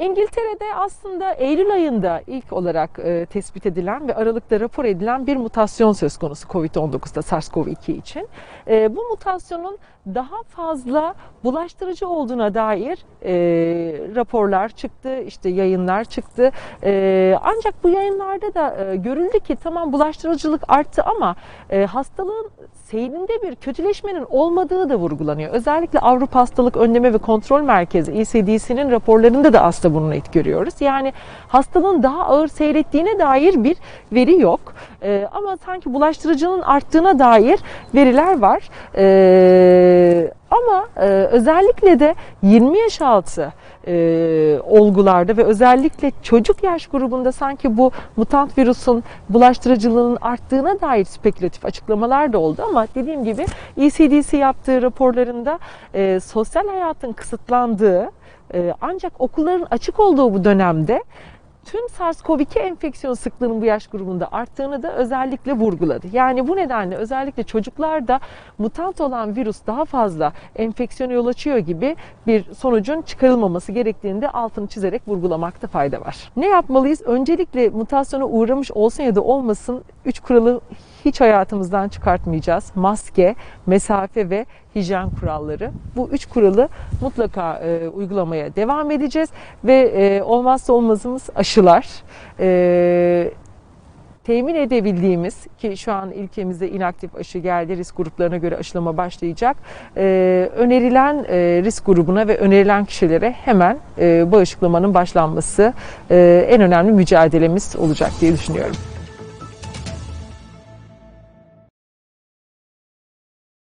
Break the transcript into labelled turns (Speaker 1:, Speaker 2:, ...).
Speaker 1: İngiltere'de aslında Eylül ayında ilk olarak e, tespit edilen ve Aralık'ta rapor edilen bir mutasyon söz konusu COVID-19'da SARS-CoV-2 için. E, bu mutasyonun daha fazla bulaştırıcı olduğuna dair e, raporlar çıktı, işte yayınlar çıktı. E, ancak bu yayınlarda da e, görüldü ki tamam bulaştırıcılık arttı ama e, hastalığın seyrinde bir kötüleşmenin olmadığı da vurgulanıyor. Özellikle Avrupa Hastalık Önleme ve Kontrol Merkezi ECDC'nin raporlarında da aslında bunu net görüyoruz. Yani hastalığın daha ağır seyrettiğine dair bir veri yok. E, ama sanki bulaştırıcının arttığına dair veriler var. E, ama e, özellikle de 20 yaş altı e, olgularda ve özellikle çocuk yaş grubunda sanki bu mutant virüsün bulaştırıcılığının arttığına dair spekülatif açıklamalar da oldu. Ama dediğim gibi ECDC yaptığı raporlarında e, sosyal hayatın kısıtlandığı e, ancak okulların açık olduğu bu dönemde tüm SARS-CoV-2 enfeksiyon sıklığının bu yaş grubunda arttığını da özellikle vurguladı. Yani bu nedenle özellikle çocuklarda mutant olan virüs daha fazla enfeksiyona yol açıyor gibi bir sonucun çıkarılmaması gerektiğini de altını çizerek vurgulamakta fayda var. Ne yapmalıyız? Öncelikle mutasyona uğramış olsun ya da olmasın 3 kuralı hiç hayatımızdan çıkartmayacağız. Maske, mesafe ve hijyen kuralları. Bu üç kuralı mutlaka e, uygulamaya devam edeceğiz ve e, olmazsa olmazımız aşılar. E, temin edebildiğimiz ki şu an ülkemizde inaktif aşı geldi risk gruplarına göre aşılama başlayacak. E, önerilen e, risk grubuna ve önerilen kişilere hemen e, bağışıklamanın başlanması e, en önemli mücadelemiz olacak diye düşünüyorum.